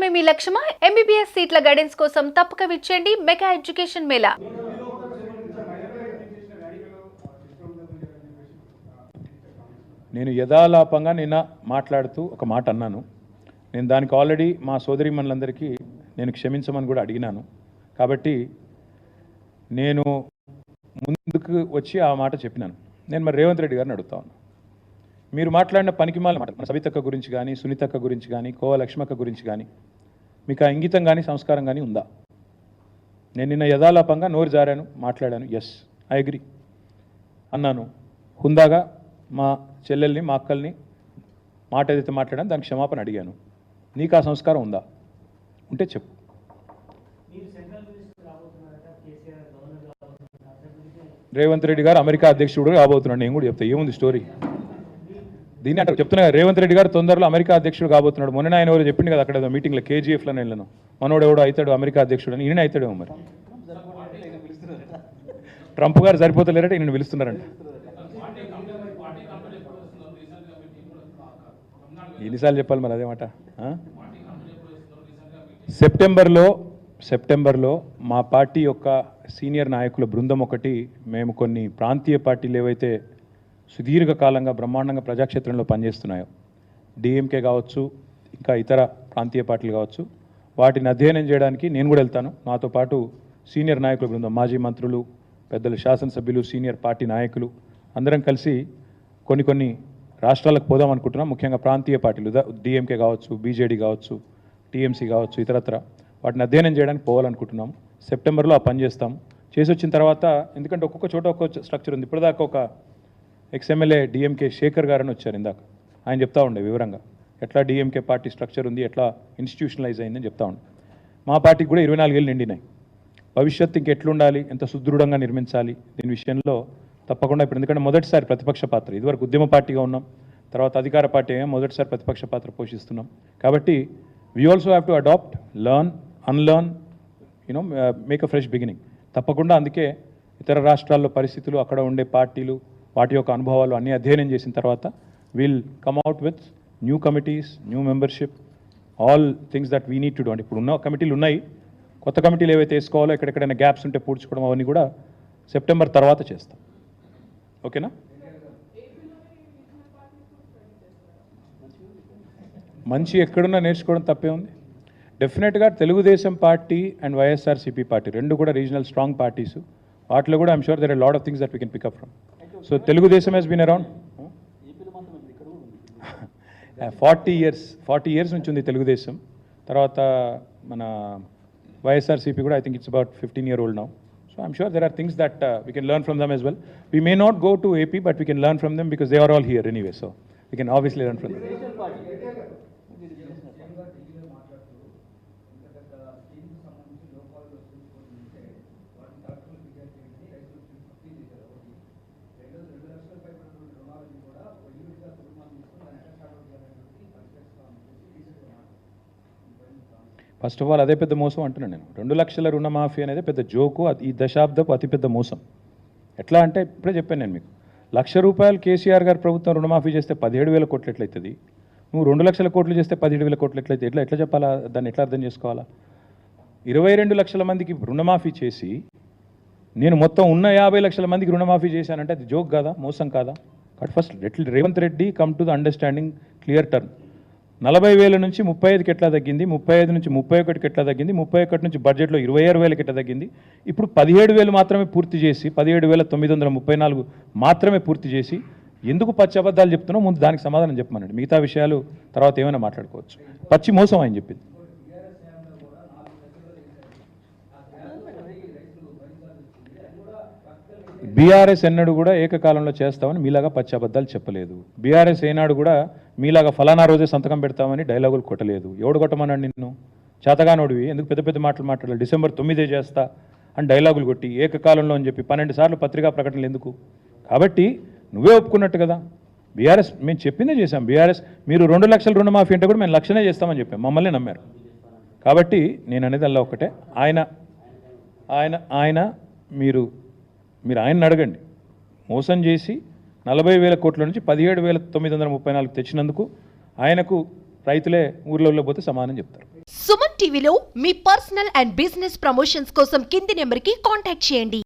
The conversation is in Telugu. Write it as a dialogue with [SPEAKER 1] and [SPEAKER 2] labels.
[SPEAKER 1] చదవడమే మీ లక్ష్యమా? ఎంబీబీఎస్ సీట్ల గైడెన్స్ కోసం తప్పక విచ్చేయండి మెగా ఎడ్యుకేషన్ మేళా.
[SPEAKER 2] నేను యథాలాపంగా నిన్న మాట్లాడుతూ ఒక మాట అన్నాను. నేను దానికి ఆల్రెడీ మా సోదరిమణులందరికీ నేను క్షమించమని కూడా అడిగినాను. కాబట్టి నేను ముందుకు వచ్చి ఆ మాట చెప్పినాను. నేను మరి రేవంత్ రెడ్డి గారిని అడుగుతా ఉన్నాను మీరు మాట్లాడిన పనికిమాల మాట మన సవితక్క గురించి కానీ సునీతక్క గురించి కానీ కోవ లక్ష్మక్క గురించి కానీ మీకు ఆ ఇంగితం కానీ సంస్కారం కానీ ఉందా? నేను నిన్న యథాలాపంగా నోరు జారాను మాట్లాడాను. ఎస్ ఐ అగ్రి అన్నాను. హుందాగా మా చెల్లెల్ని మా అక్కల్ని మాట ఏదైతే మాట్లాడాను దానికి క్షమాపణ అడిగాను. నీకు ఆ సంస్కారం ఉందా? ఉంటే చెప్పు. రేవంత్ రెడ్డి గారు అమెరికా అధ్యక్షుడు కాబోతున్నాడు నేను కూడా చెప్తా ఏముంది స్టోరీ దీన్ని అంటే చెప్తున్నా రేవంత్ రెడ్డి గారు తొందరలో అమెరికా అధ్యక్షుడు కాబోతున్నాడు. మొన్న ఆయన ఎవరు చెప్పింది కదా అక్కడ మీటింగ్లో కేజీఎఫ్లో వెళ్ళను. మనోడు ఎవడో అవుతాడు అమెరికా అధ్యక్షుడు అని. ఈయన అవుతాడేమో మరి. ట్రంప్ గారు సరిపోతలేరట ఈయన పిలుస్తున్నారంట. ఎన్నిసార్లు చెప్పాలి మరి అదేమాట సెప్టెంబర్లో సెప్టెంబర్లో మా పార్టీ యొక్క సీనియర్ నాయకుల బృందం ఒకటి మేము కొన్ని ప్రాంతీయ పార్టీలు ఏవైతే సుదీర్ఘకాలంగా బ్రహ్మాండంగా ప్రజాక్షేత్రంలో పనిచేస్తున్నాయో. డిఎంకే కావచ్చు ఇంకా ఇతర ప్రాంతీయ పార్టీలు కావచ్చు. వాటిని అధ్యయనం చేయడానికి నేను కూడా వెళ్తాను. నాతో పాటు సీనియర్ నాయకుల బృందం మాజీ మంత్రులు పెద్దలు శాసనసభ్యులు సీనియర్ పార్టీ నాయకులు అందరం కలిసి కొన్ని కొన్ని రాష్ట్రాలకు పోదాం అనుకుంటున్నాం. ముఖ్యంగా ప్రాంతీయ పార్టీలు డిఎంకే కావచ్చు బీజేడీ కావచ్చు టీఎంసీ కావచ్చు ఇతరత్ర. వాటిని అధ్యయనం చేయడానికి పోవాలనుకుంటున్నాం. సెప్టెంబర్లో ఆ పని చేస్తాం. చేసి వచ్చిన తర్వాత ఎందుకంటే ఒక్కొక్క చోట ఒక్కొక్క స్ట్రక్చర్ ఉంది. ఇప్పటిదాకా ఒక ఎక్స్ఎమ్మెల్యే డిఎంకే శేఖర్ గారని వచ్చారు ఇందాక. ఆయన చెప్తా ఉండే వివరంగా. ఎట్లా డిఎంకే పార్టీ స్ట్రక్చర్ ఉంది ఎట్లా ఇన్స్టిట్యూషనలైజ్ అయిందని చెప్తా ఉండే. మా పార్టీకి కూడా ఇరవై నాలుగేళ్ళు నిండినాయి. భవిష్యత్తు ఇంకెట్లుండాలి ఎంత సుదృఢంగా నిర్మించాలి దీని విషయంలో తప్పకుండా ఇప్పుడు ఎందుకంటే మొదటిసారి ప్రతిపక్ష పాత్ర. ఇదివరకు ఉద్యమ పార్టీగా ఉన్నాం తర్వాత అధికార పార్టీ ఏమో మొదటిసారి ప్రతిపక్ష పాత్ర పోషిస్తున్నాం. కాబట్టి we also have to adapt learn unlearn you know make a fresh beginning తప్పకుండా అందుకే ఇతర రాష్ట్రాల్లో పరిస్థితులు అక్కడ ఉండే పార్టీలు వాటి యొక్క అనుభవాలు అన్నీ అధ్యయనం చేసిన తర్వాత will come out with new committees new membership all things that we need to do అంటే ఇప్పుడు ఉన్న కమిటీలు ఉన్నాయి. కొత్త కమిటీలు ఏవైతే వేసుకోవాలో ఎక్కడెక్కడైనా గ్యాప్స్ ఉంటే పూడ్చుకోవడం అవన్నీ కూడా సెప్టెంబర్ తర్వాత చేస్తాం. ఓకేనా మంచి ఎక్కడున్నా నేర్చుకోవడం తప్పే ఉంది. డెఫినెట్గా Telugu Desam party and YSRCP party రెండు కూడా రీజనల్ స్ట్రాంగ్ పార్టీస్ వాటిలో కూడా I'm sure there are lot of things that we can pick up from so Telugu Desam he's been around forty years forty years నుంచి ఉంది తెలుగుదేశం తర్వాత మన వైఎస్ఆర్సీపీ కూడా I think it's about fifteen year old now so I'm sure there are things that we can learn from dum as well. We may not go to AP, but we can learn from them because they are all here anyway, so we can obviously learn from them. First of all అదే పెద్ద మోసం అంటున్నాను నేను. రెండు లక్షల రుణమాఫీ అనేది పెద్ద జోకు అది ఈ దశాబ్దపు అతిపెద్ద మోసం. ఎట్లా అంటే ఇప్పుడే చెప్పాను నేను మీకు. లక్ష రూపాయలు కేసీఆర్ గారు ప్రభుత్వం రుణమాఫీ చేస్తే పదిహేడు వేల కోట్లు ఎట్లయితుంది? నువ్వు రెండు లక్షల కోట్లు చేస్తే పదిహేడు వేల కోట్లు ఎట్లయితే ఎట్లా ఎట్లా చెప్పాలా? దాన్ని ఎట్లా అర్థం చేసుకోవాలా? ఇరవై రెండు లక్షల మందికి రుణమాఫీ చేసి నేను మొత్తం ఉన్న యాభై లక్షల మందికి రుణమాఫీ చేశానంటే అది జోక్ కాదా? మోసం కాదా? But first Revanth Reddy come to the understanding clear term నలభై వేల నుంచి ముప్పై ఐదుకి ఎట్లా తగ్గింది? ముప్పై ఐదు నుంచి ముప్పై ఒకటికి ఎట్లా తగ్గింది? ముప్పై ఒకటి నుంచి బడ్జెట్లో ఇరవై ఆరు వేలకి ఎట్లా తగ్గింది? ఇప్పుడు పదిహేడు వేలు మాత్రమే పూర్తి చేసి పదిహేడు వేల తొమ్మిది వందల ముప్పై నాలుగు మాత్రమే పూర్తి చేసి ఎందుకు పచ్చి అబద్ధాలు చెప్తున్నావు? ముందు దానికి సమాధానం చెప్పమనండి. మిగతా విషయాలు తర్వాత ఏమైనా మాట్లాడుకోవచ్చు. పచ్చి మోసం ఆయన చెప్పింది. బీఆర్ఎస్ ఎన్నడూ కూడా ఏకకాలంలో చేస్తామని మీలాగా పచ్చి అబద్ధాలు చెప్పలేదు. బీఆర్ఎస్ ఏనాడు కూడా మీలాగా ఫలానా రోజే సంతకం పెడతామని డైలాగులు కొట్టలేదు. ఎవడు కొట్టమన్నాడు నిన్ను? చేతగానోడివి. ఎందుకు పెద్ద పెద్ద మాటలు మాట్లాడాలి డిసెంబర్ తొమ్మిదే చేస్తా అని డైలాగులు కొట్టి ఏకకాలంలో అని చెప్పి పన్నెండు సార్లు పత్రికా ప్రకటనలు ఎందుకు? కాబట్టి నువ్వే ఒప్పుకున్నట్టు కదా. బీఆర్ఎస్ మేము చెప్పిందే చేశాం. బీఆర్ఎస్ మీరు రెండు లక్షల రుణమాఫీ అంటే కూడా మేము లక్షనే చేస్తామని చెప్పాం. మమ్మల్ని నమ్మారు. కాబట్టి నేను అనేది అలా ఒకటే ఆయన ఆయన ఆయన మీరు మీరు ఆయన్ని అడగండి. మోసం చేసి నలభై వేల కోట్ల నుంచి పదిహేడు వేల తొమ్మిది వందల ముప్పై నాలుగు తెచ్చినందుకు ఆయనకు రైతులే ఊర్లలో పోతే సమానం చెప్తారు.
[SPEAKER 3] సుమన్ టీవీలో మీ పర్సనల్ అండ్ బిజినెస్ ప్రమోషన్స్ కోసం కింది నెంబర్కి కాంటాక్ట్ చేయండి.